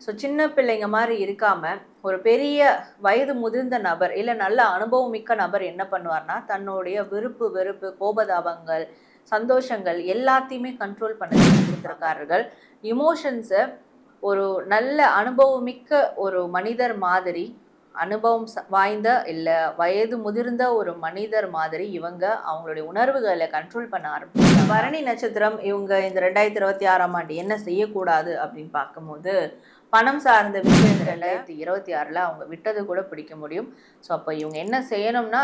So சின்ன பிள்ளைங்க மாதிரி இருக்காமல் ஒரு பெரிய வயது முதிர்ந்த நபர் இல்லை நல்ல அனுபவம் மிக்க நபர் என்ன பண்ணுவார்னா தன்னுடைய விருப்பு வெறுப்பு கோபதாபங்கள் சந்தோஷங்கள் எல்லாத்தையுமே கண்ட்ரோல் பண்ண கொடுத்துருக்கார்கள். இமோஷன்ஸை ஒரு நல்ல அனுபவமிக்க ஒரு மனிதர் மாதிரி அனுபவம் ச- வாய்ந்த இல்லை வயது முதிர்ந்த ஒரு மனிதர் மாதிரி இவங்க அவங்களுடைய உணர்வுகளை கண்ட்ரோல் பண்ண ஆரம்பிச்சாங்க பரணி நட்சத்திரம் இவங்க இந்த ரெண்டாயிரத்தி இருபத்தி ஆறாம் ஆண்டு என்ன செய்யக்கூடாது அப்படின்னு பார்க்கும்போது பணம் சார்ந்த விஷயங்கள் ரெண்டாயிரத்தி இருபத்தி ஆறில் அவங்க விட்டது கூட பிடிக்க முடியும். ஸோ அப்போ இவங்க என்ன செய்யணும்னா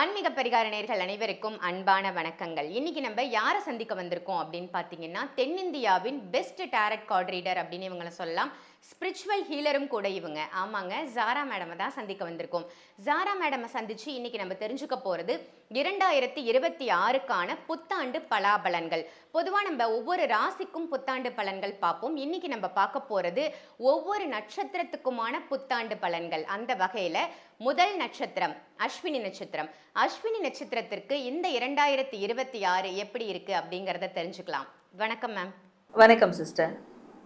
ஆன்மீக பரிகார நேர்கள் அனைவருக்கும் அன்பான வணக்கங்கள். இன்னைக்கு நம்ம யாரை சந்திக்க வந்திருக்கோம் அப்படின்னு பார்த்தீங்கன்னா தென்னிந்தியாவின் பெஸ்ட் டேரட் கார்ட் ரீடர் அப்படின்னு இவங்களை சொல்லலாம். ஸ்பிரிச்சுவல் ஹீலரும் கூட இவங்க. ஆமாங்க ஜாரா மேடமை தான் சந்திக்க வந்திருக்கோம். ஜாரா மேடமை சந்திச்சு இன்னைக்கு நம்ம தெரிஞ்சுக்க போகிறது இரண்டாயிரத்தி இருபத்தி ஆறுக்கான புத்தாண்டு பலாபலன்கள். பொதுவாக நம்ம ஒவ்வொரு ராசிக்கும் புத்தாண்டு பலன்கள் பார்ப்போம். இன்னைக்கு நம்ம பார்க்க போகிறது ஒவ்வொரு நட்சத்திரத்துக்குமான புத்தாண்டு பலன்கள். அந்த வகையில் முதல் நட்சத்திரம் அஸ்வினி நட்சத்திரம். அஸ்வினி நட்சத்திரத்திற்கு இந்த இரண்டாயிரத்தி இருபத்தி ஆறு எப்படி இருக்கு அப்படிங்கிறத தெரிஞ்சுக்கலாம். வணக்கம் மேம். வணக்கம் சிஸ்டர்.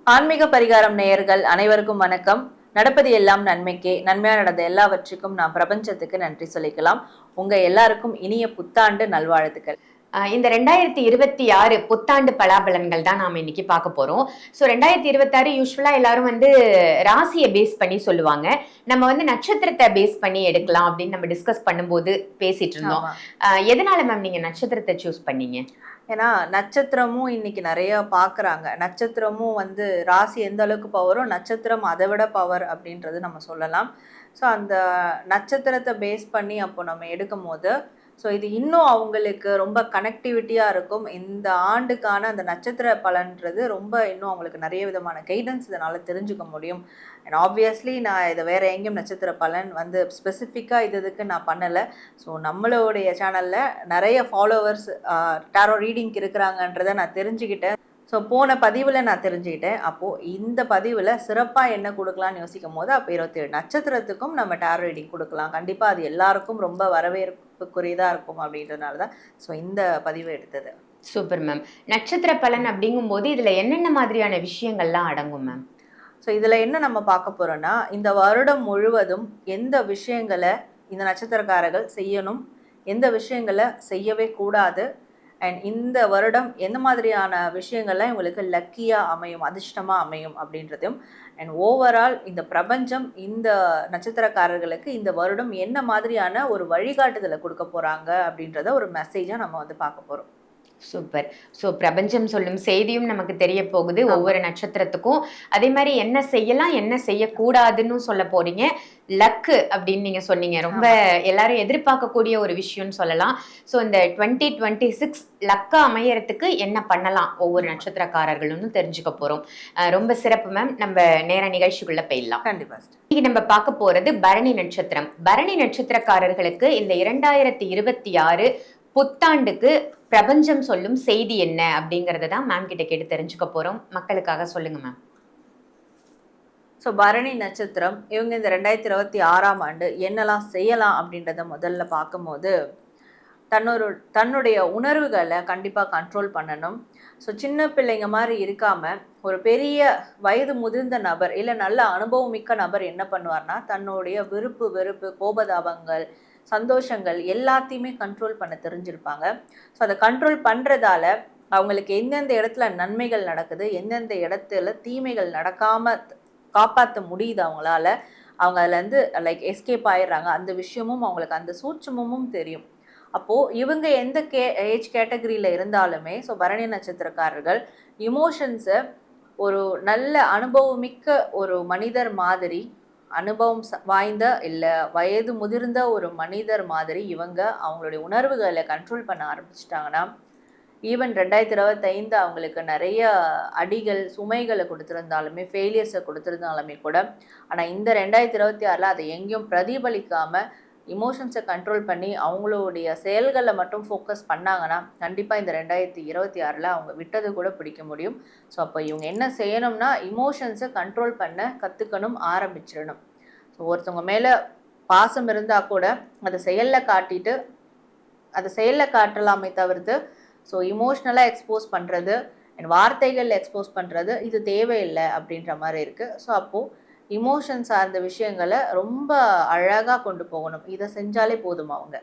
ஆன்மீக பரிகாரம் நேயர்கள் அனைவருக்கும் வணக்கம். நடப்பது எல்லாம் நன்மைக்கே நன்மையா நடந்த எல்லாவற்றுக்கும் நான் பிரபஞ்சத்துக்கு நன்றி சொல்லிக்கலாம். உங்க எல்லாருக்கும் இனிய புத்தாண்டு நல்வாழ்த்துக்கள். இந்த ரெண்டாயிரத்தி இருபத்தி ஆறு புத்தாண்டு பலாபலன்கள் தான் நாம இன்னைக்கு பார்க்க போறோம். ஸோ ரெண்டாயிரத்தி இருபத்தாறு யூஸ்வலா எல்லாரும் வந்து ராசியை பேஸ் பண்ணி சொல்லுவாங்க. நம்ம வந்து நட்சத்திரத்தை பேஸ் பண்ணி எடுக்கலாம் அப்படின்னு நம்ம டிஸ்கஸ் பண்ணும்போது பேசிட்டு இருந்தோம். எதனால மேம் நீங்க நட்சத்திரத்தை சூஸ் பண்ணீங்க? ஏன்னா நட்சத்திரமும் இன்னைக்கு நிறைய பார்க்குறாங்க. நட்சத்திரமும் வந்து ராசி எந்த அளவுக்கு பவரோ நட்சத்திரம் அதை விட பவர் அப்படின்றது நம்ம சொல்லலாம். ஸோ அந்த நட்சத்திரத்தை பேஸ் பண்ணி அப்போ நம்ம எடுக்கும் போது ஸோ இது இன்னும் அவங்களுக்கு ரொம்ப கனெக்டிவிட்டியாக இருக்கும். இந்த ஆண்டுக்கான அந்த நட்சத்திர பலன்றது ரொம்ப இன்னும் அவங்களுக்கு நிறைய விதமான கைடன்ஸ் இதனால் தெரிஞ்சுக்க முடியும். அண்ட் ஆப்வியஸ்லி நான் இதை வேறு எங்கேயும் நட்சத்திர பலன் வந்து ஸ்பெசிஃபிக்காக இது இதுக்கு நான் பண்ணலை. ஸோ நம்மளுடைய சேனலில் நிறைய ஃபாலோவர்ஸ் டேரோ ரீடிங்க்கு இருக்கிறாங்கன்றதை நான் தெரிஞ்சுக்கிட்டேன். ஸோ போன பதிவில் நான் தெரிஞ்சுக்கிட்டேன். அப்போது இந்த பதிவில் சிறப்பாக என்ன கொடுக்கலான்னு யோசிக்கும் போது அப்போ இருபத்தேழு நட்சத்திரத்துக்கும் நம்ம டேரோ ரீடிங் கொடுக்கலாம். கண்டிப்பாக அது எல்லாருக்கும் ரொம்ப வரவேற்புக்குரியதாக இருக்கும் அப்படின்றதுனால தான் ஸோ இந்த பதிவு எடுத்தது. சூப்பர் மேம் நட்சத்திர பலன் அப்படிங்கும்போது இதில் என்னென்ன மாதிரியான விஷயங்கள்லாம் அடங்கும் மேம் ஸோ இதில் என்ன நம்ம பார்க்க போகிறோன்னா இந்த வருடம் முழுவதும் எந்த விஷயங்களை இந்த நட்சத்திரக்காரர்கள் செய்யணும் எந்த விஷயங்களை செய்யவே கூடாது அண்ட் இந்த வருடம் எந்த மாதிரியான விஷயங்கள்லாம் இவங்களுக்கு லக்கியாக அமையும் அதிர்ஷ்டமாக அமையும் அப்படின்றதையும் அண்ட் ஓவரால் இந்த பிரபஞ்சம் இந்த நட்சத்திரக்காரர்களுக்கு இந்த வருடம் என்ன மாதிரியான ஒரு வழிகாட்டுதலை கொடுக்க போகிறாங்க அப்படின்றத ஒரு மெசேஜாக நம்ம வந்து பார்க்க போகிறோம் சூப்பர் ஸோ பிரபஞ்சம் சொல்லும் செய்தியும் நமக்கு தெரிய போகுது. ஒவ்வொரு நட்சத்திரத்துக்கும். அதே மாதிரி என்ன செய்யலாம் என்ன செய்யக்கூடாதுன்னு சொல்ல போறீங்க. லக்கு அப்படின்னு நீங்க சொன்னீங்க. ரொம்ப எல்லாரும் எதிர்பார்க்கக்கூடிய ஒரு விஷயம்னு சொல்லலாம். ஸோ இந்த டுவெண்ட்டி டுவெண்ட்டி சிக்ஸ் லக்கா அமையறதுக்கு என்ன பண்ணலாம்? ஒவ்வொரு நட்சத்திரக்காரர்களும்னு தெரிஞ்சுக்க போறோம். ரொம்ப சிறப்பு மேம் நம்ம நேர நிகழ்ச்சிக்குள்ள போயிடலாம். கண்டிப்பாக இன்னைக்கு நம்ம பார்க்க போறது பரணி நட்சத்திரம். பரணி நட்சத்திரக்காரர்களுக்கு இந்த இரண்டாயிரத்தி இருபத்தி ஆறு புத்தாண்டுக்கு பிரபஞ்சம் சொல்லும் செய்தி என்ன அப்படிங்கறத தான் மேம் கிட்ட கேட்டு தெரிஞ்சுக்க போறோம். மக்களுக்காக சொல்லுங்க மேம் ஸோ பரணி நட்சத்திரம் இவங்க இந்த ரெண்டாயிரத்தி இருபத்தி ஆறாம் ஆண்டு என்னெல்லாம் செய்யலாம் அப்படின்றத முதல்ல பார்க்கும்போது தன்னொரு தன்னுடைய உணர்வுகளை கண்டிப்பாக கண்ட்ரோல் பண்ணணும். ஸோ சின்ன பிள்ளைங்க மாதிரி இருக்காமல் ஒரு பெரிய வயது முதிர்ந்த நபர் இல்லை நல்ல அனுபவம் மிக்க நபர் என்ன பண்ணுவார்னா தன்னுடைய விருப்பு வெறுப்பு கோபதாபங்கள் சந்தோஷங்கள் எல்லாத்தையுமே கண்ட்ரோல் பண்ண தெரிஞ்சிருப்பாங்க. ஸோ அதை கண்ட்ரோல் பண்ணுறதால அவங்களுக்கு எந்தெந்த இடத்துல நன்மைகள் நடக்குது எந்தெந்த இடத்துல தீமைகள் நடக்காமல் காப்பாற்ற முடியுது அவங்களால அவங்க அதுலேருந்து லைக் எஸ்கேப் ஆயிடுறாங்க. அந்த விஷயமும் அவங்களுக்கு அந்த சூட்சமும் தெரியும். அப்போது இவங்க எந்த கே ஏஜ் கேட்டகரியில் இருந்தாலுமே ஸோ பரணி நட்சத்திரக்காரர்கள் இமோஷன்ஸை ஒரு நல்ல அனுபவமிக்க ஒரு மனிதர் மாதிரி அனுபவம் ச- வாய்ந்த இல்லை வயது முதிர்ந்த ஒரு மனிதர் மாதிரி இவங்க அவங்களுடைய உணர்வுகளை கண்ட்ரோல் பண்ண ஆரம்பிச்சிட்டாங்கன்னா ஈவன் ரெண்டாயிரத்தி இருபத்தைந்து அவங்களுக்கு நிறைய அடிகள் சுமைகளை கொடுத்துருந்தாலுமே ஃபெயிலியர்ஸை கொடுத்துருந்தாலுமே கூட ஆனால் இந்த ரெண்டாயிரத்தி இருபத்தி ஆறில் அதை எங்கேயும் பிரதிபலிக்காமல் இமோஷன்ஸை கண்ட்ரோல் பண்ணி அவங்களுடைய செயல்களில் மட்டும் ஃபோக்கஸ் பண்ணாங்கன்னா கண்டிப்பாக இந்த ரெண்டாயிரத்தி இருபத்தி ஆறில் அவங்க விட்டது கூட பிடிக்க முடியும். ஸோ அப்போ இவங்க என்ன செய்யணும்னா இமோஷன்ஸை கண்ட்ரோல் பண்ண கற்றுக்கணும் ஆரம்பிச்சிடணும். ஸோ ஒருத்தவங்க மேலே பாசம் இருந்தால் கூட அதை செயலில் காட்டிட்டு அதை செயலில் காட்டலாமே தவிர்த்து ஸோ இமோஷ்னலாக எக்ஸ்போஸ் பண்ணுறது அண்ட் வார்த்தைகளில் எக்ஸ்போஸ் பண்ணுறது இது தேவையில்லை அப்படின்ற மாதிரி இருக்குது ஸோ அப்போது இமோஷன் சார்ந்த விஷயங்களை ரொம்ப அழகாக கொண்டு போகணும். இதை செஞ்சாலே போதும் அவங்க?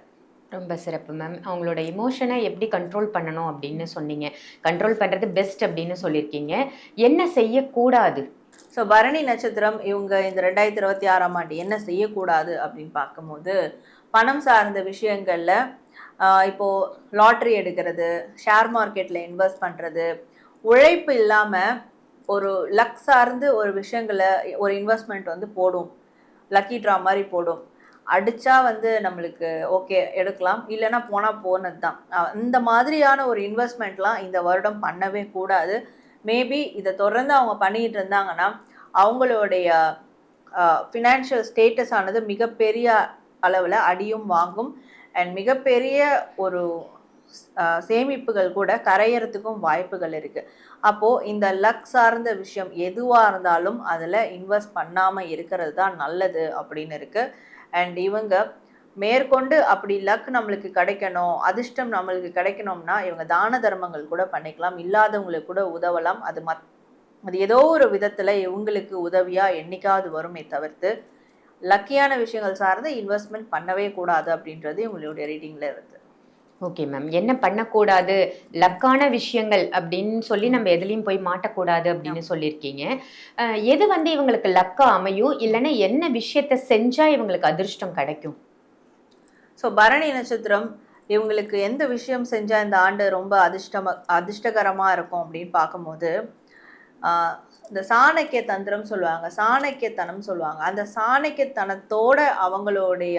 ரொம்ப சிறப்பு மேம் அவங்களோட இமோஷனை எப்படி கண்ட்ரோல் பண்ணணும் அப்படின்னு சொன்னீங்க. கண்ட்ரோல் பண்ணுறது பெஸ்ட் அப்படின்னு சொல்லியிருக்கீங்க. என்ன செய்யக்கூடாது? ஸோ பரணி நட்சத்திரம் இவங்க இந்த ரெண்டாயிரத்தி இருபத்தி ஆறாம் ஆண்டு என்ன செய்யக்கூடாது அப்படின்னு பார்க்கும்போது பணம் சார்ந்த விஷயங்களில் இப்போது லாட்ரி எடுக்கிறது ஷேர் மார்க்கெட்டில் இன்வெஸ்ட் பண்ணுறது உழைப்பு இல்லாமல் ஒரு லக் சார்ந்து ஒரு விஷயங்களை ஒரு இன்வெஸ்ட்மெண்ட் வந்து போடும். லக்கி ட்ரா மாதிரி போடும். அடித்தா வந்து நம்மளுக்கு ஓகே எடுக்கலாம். இல்லைன்னா போனால் போனது தான் இந்த மாதிரியான ஒரு இன்வெஸ்ட்மெண்ட்லாம் இந்த வருடம் பண்ணவே கூடாது. மேபி இதை தொடர்ந்து அவங்க பண்ணிகிட்டு இருந்தாங்கன்னா அவங்களுடைய ஃபினான்ஷியல் ஸ்டேட்டஸ் ஆனது மிகப்பெரிய அளவில் அடியும் வாங்கும். அண்ட் மிகப்பெரிய ஒரு சேமிப்புகள் கூட கரையறதுக்கும் வாய்ப்புகள் இருக்குது அப்போது இந்த லக் சார்ந்த விஷயம் எதுவாக இருந்தாலும் அதில் இன்வெஸ்ட் பண்ணாமல் இருக்கிறது தான் நல்லது அப்படின்னு இருக்குது அண்ட் இவங்க மேற்கொண்டு அப்படி லக் நம்மளுக்கு கிடைக்கணும் அதிர்ஷ்டம் நம்மளுக்கு கிடைக்கணும்னா இவங்க தான தர்மங்கள் கூட பண்ணிக்கலாம் இல்லாதவங்களுக்கு கூட உதவலாம். அது மத் அது ஏதோ ஒரு விதத்தில் இவங்களுக்கு உதவியாக என்றைக்காவது வருமே தவிர்த்து லக்கியான விஷயங்கள் சார்ந்து இன்வெஸ்ட்மெண்ட் பண்ணவே கூடாது அப்படின்றது இவங்களுடைய ரீடிங்கில் இருக்குது ஓகே மேம் என்ன பண்ணக்கூடாது? லக்கான விஷயங்கள் அப்படின்னு சொல்லி நம்ம எதுலேயும் போய் மாட்டக்கூடாது அப்படின்னு சொல்லியிருக்கீங்க. எது வந்து இவங்களுக்கு லக்கா அமையும்? இல்லைன்னா என்ன விஷயத்த செஞ்சா இவங்களுக்கு அதிர்ஷ்டம் கிடைக்கும்? ஸோ பரணி நட்சத்திரம் இவங்களுக்கு எந்த விஷயம் செஞ்சால் இந்த ஆண்டு ரொம்ப அதிர்ஷ்டம அதிர்ஷ்டகரமாக இருக்கும் அப்படின்னு பார்க்கும்போது இந்த சாணக்கிய தந்திரம் சொல்லுவாங்க. சாணக்கியத்தனம் சொல்லுவாங்க. அந்த சாணக்கியத்தனத்தோட அவங்களுடைய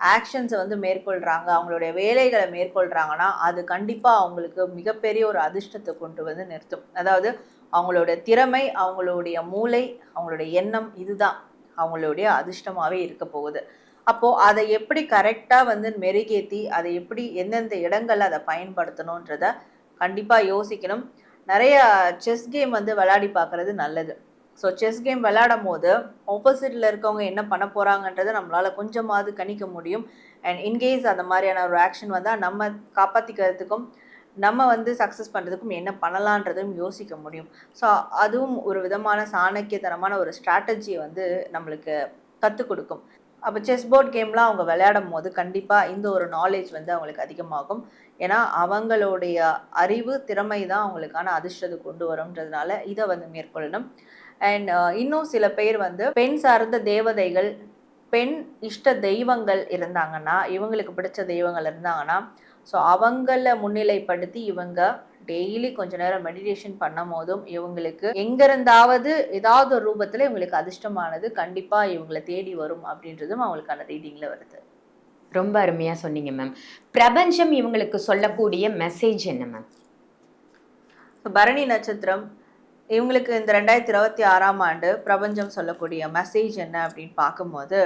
ஆக்ஷன்ஸை வந்து மேற்கொள்கிறாங்க அவங்களுடைய வேலைகளை மேற்கொள்கிறாங்கன்னா அது கண்டிப்பாக அவங்களுக்கு மிகப்பெரிய ஒரு அதிர்ஷ்டத்தை கொண்டு வந்து நிறுத்தும். அதாவது அவங்களுடைய திறமை அவங்களுடைய மூளை அவங்களுடைய எண்ணம் இதுதான். அவங்களுடைய அதிர்ஷ்டமாகவே இருக்க போகுது. அப்போது அதை எப்படி கரெக்டாக வந்து மெருகேற்றி அதை எப்படி எந்தெந்த இடங்களில் அதை பயன்படுத்தணுன்றத கண்டிப்பாக யோசிக்கணும். நிறைய செஸ் கேம் வந்து விளையாடி பார்க்குறது நல்லது. ஸோ செஸ் கேம் விளையாடும் போது ஆப்போசிட்டில் இருக்கவங்க என்ன பண்ண போகிறாங்கன்றதை நம்மளால் கொஞ்சமாவது கணிக்க முடியும். அண்ட் இன்கேஸ் அந்த மாதிரியான ஒரு ஆக்ஷன் வந்தால் நம்ம காப்பாற்றிக்கிறதுக்கும் நம்ம வந்து சக்ஸஸ் பண்ணுறதுக்கும் என்ன பண்ணலான்றதும் யோசிக்க முடியும். ஸோ அதுவும் ஒரு விதமான சாணக்கியத்தனமான ஒரு ஸ்ட்ராட்டஜியை வந்து நம்மளுக்கு கற்றுக் கொடுக்கும். அப்போ செஸ் போர்ட் கேம்லாம் அவங்க விளையாடும் போது கண்டிப்பாக இந்த ஒரு நாலேஜ் வந்து அவங்களுக்கு அதிகமாகும். ஏன்னா அவங்களுடைய அறிவு திறமை தான் அவங்களுக்கான அதிர்ஷ்டத்தை கொண்டு வரும்ன்றதுனால இதை வந்து மேற்கொள்ளணும். அண்ட் இன்னும் சில பேர் வந்து பெண் சார்ந்த தேவதைகள் பெண் இஷ்ட தெய்வங்கள் இருந்தாங்கன்னா இவங்களுக்கு பிடிச்ச தெய்வங்கள் இருந்தாங்கன்னா ஸோ அவங்கள முன்னிலைப்படுத்தி இவங்க டெய்லி கொஞ்ச நேரம் மெடிடேஷன் பண்ணும் போதும் இவங்களுக்கு எங்கிருந்தாவது ஏதாவது ஒரு ரூபத்தில் இவங்களுக்கு அதிர்ஷ்டமானது கண்டிப்பாக இவங்களை தேடி வரும் அப்படின்றதும் அவங்களுக்கான ரீடிங்கில் வருது. ரொம்ப அருமையா சொன்னீங்க மேம் பிரபஞ்சம் இவங்களுக்கு சொல்லக்கூடிய மெசேஜ் என்ன மேம் பரணி நட்சத்திரம் இவங்களுக்கு இந்த ரெண்டாயிரத்தி இருபத்தி ஆறாம் ஆண்டு பிரபஞ்சம் சொல்லக்கூடிய மெசேஜ் என்ன அப்படின்னு பார்க்கும்போது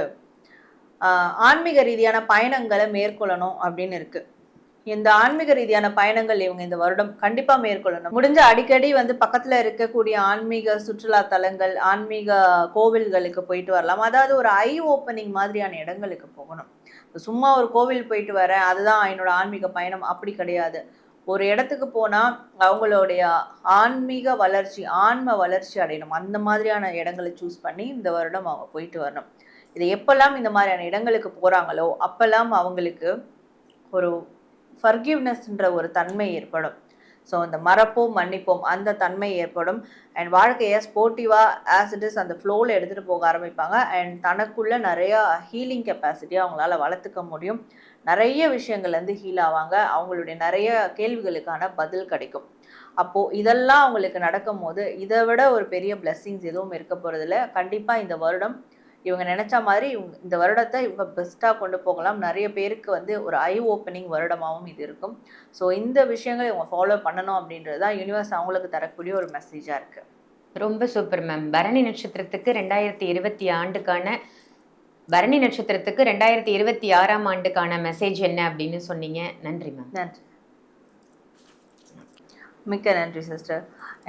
ஆன்மீக ரீதியான பயணங்களை மேற்கொள்ளணும் அப்படின்னு இருக்கு. இந்த ஆன்மீக ரீதியான பயணங்கள் இவங்க இந்த வருடம் கண்டிப்பாக மேற்கொள்ளணும். முடிஞ்ச அடிக்கடி வந்து பக்கத்தில் இருக்கக்கூடிய ஆன்மீக சுற்றுலா தலங்கள் ஆன்மீக கோவில்களுக்கு போயிட்டு வரலாம். அதாவது ஒரு ஐ ஓப்பனிங் மாதிரியான இடங்களுக்கு போகணும். சும்மா ஒரு கோவில் போயிட்டு வரேன் அதுதான் என்னோட ஆன்மீக பயணம். அப்படி கிடையாது. ஒரு இடத்துக்கு போனால் அவங்களுடைய ஆன்மீக வளர்ச்சி ஆன்ம வளர்ச்சி அடையணும். அந்த மாதிரியான இடங்களை சூஸ் பண்ணி இந்த வருடம் அவங்க போயிட்டு வரணும். இது எப்பெல்லாம் இந்த மாதிரியான இடங்களுக்கு போகிறாங்களோ அப்போல்லாம் அவங்களுக்கு ஒரு ஃபர்கிவ்னஸ்ன்ற ஒரு தன்மை ஏற்படும். ஸோ அந்த மறப்போம் மன்னிப்போம் அந்த தன்மை ஏற்படும். அண்ட் வாழ்க்கையை ஸ்போர்ட்டிவாக ஆஸ் இட் இஸ் அந்த ஃப்ளோவில் எடுத்துகிட்டு போக ஆரம்பிப்பாங்க. அண்ட் தனக்குள்ளே நிறையா ஹீலிங் கெப்பாசிட்டியை அவங்களால வளர்த்துக்க முடியும். நிறைய விஷயங்கள்லேருந்து ஹீல் ஆவாங்க. அவங்களுடைய நிறைய கேள்விகளுக்கான பதில் கிடைக்கும். அப்போது இதெல்லாம் அவங்களுக்கு நடக்கும் போது இதை விட ஒரு பெரிய பிளெஸ்ஸிங்ஸ் எதுவும் இருக்க போகிறதில்ல கண்டிப்பாக இந்த வருடம் இவங்க நினச்ச மாதிரி இவங்க இந்த வருடத்தை இவங்க பெஸ்ட்டாக கொண்டு போகலாம். நிறைய பேருக்கு வந்து ஒரு ஐ ஓப்பனிங் வருடமாகவும் இது இருக்கும். ஸோ இந்த விஷயங்களை இவங்க ஃபாலோ பண்ணணும் அப்படின்றது தான் யூனிவர்ஸ் அவங்களுக்கு தரக்கூடிய ஒரு மெசேஜாக இருக்குது ரொம்ப சூப்பர் மேம் பரணி நட்சத்திரத்துக்கு ரெண்டாயிரத்தி இருபத்தி ஆண்டுக்கான பரணி நட்சத்திரத்துக்கு ரெண்டாயிரத்தி இருபத்தி ஆறாம் ஆண்டுக்கான மெசேஜ் என்ன அப்படின்னு சொன்னீங்க. நன்றி மேம் நன்றி. மிக்க நன்றி சிஸ்டர்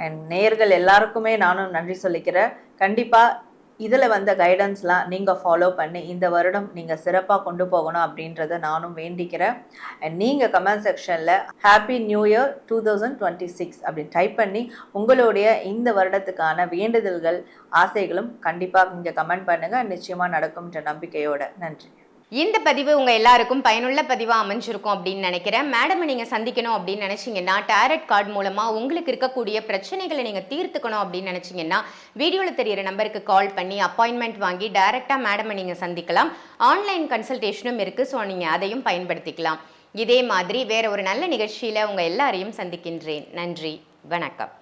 அண்ட் நேயர்கள் எல்லாருக்குமே நானும் நன்றி சொல்லிக்கிறேன். கண்டிப்பாக இதில் வந்த கைடன்ஸ்லாம் நீங்கள் ஃபாலோ பண்ணி இந்த வருடம் நீங்கள் சிறப்பாக கொண்டு போகணும் அப்படின்றத நானும் வேண்டிக்கிறேன். அண்ட் நீங்கள் கமெண்ட் செக்ஷனில் happy new year two thousand twenty six அப்படின்னு டைப் பண்ணி உங்களுடைய இந்த வருடத்துக்கான வேண்டுதல்கள் ஆசைகளும் கண்டிப்பாக நீங்கள் கமெண்ட் பண்ணுங்கள் நிச்சயமாக நடக்கும்ன்ற நம்பிக்கையோட. நன்றி. இந்த பதிவு உங்கள் எல்லாருக்கும் பயனுள்ள பதிவாக அமைஞ்சிருக்கும் அப்படின்னு நினைக்கிறேன். மேடம் நீங்கள் சந்திக்கணும் அப்படின்னு நினச்சிங்கன்னா டேரட் கார்டு மூலமாக உங்களுக்கு இருக்கக்கூடிய பிரச்சனைகளை நீங்கள் தீர்த்துக்கணும் அப்படின்னு நினைச்சீங்கன்னா வீடியோவில் தெரியிற நம்பருக்கு கால் பண்ணி அப்பாயின்மெண்ட் வாங்கி டைரெக்டாக மேடமை நீங்கள் சந்திக்கலாம். ஆன்லைன் கன்சல்டேஷனும் இருக்குது ஸோ நீங்கள் அதையும் பயன்படுத்திக்கலாம். இதே மாதிரி வேற ஒரு நல்ல நிகழ்ச்சியில் உங்கள் எல்லாரையும் சந்திக்கின்றேன். நன்றி வணக்கம்.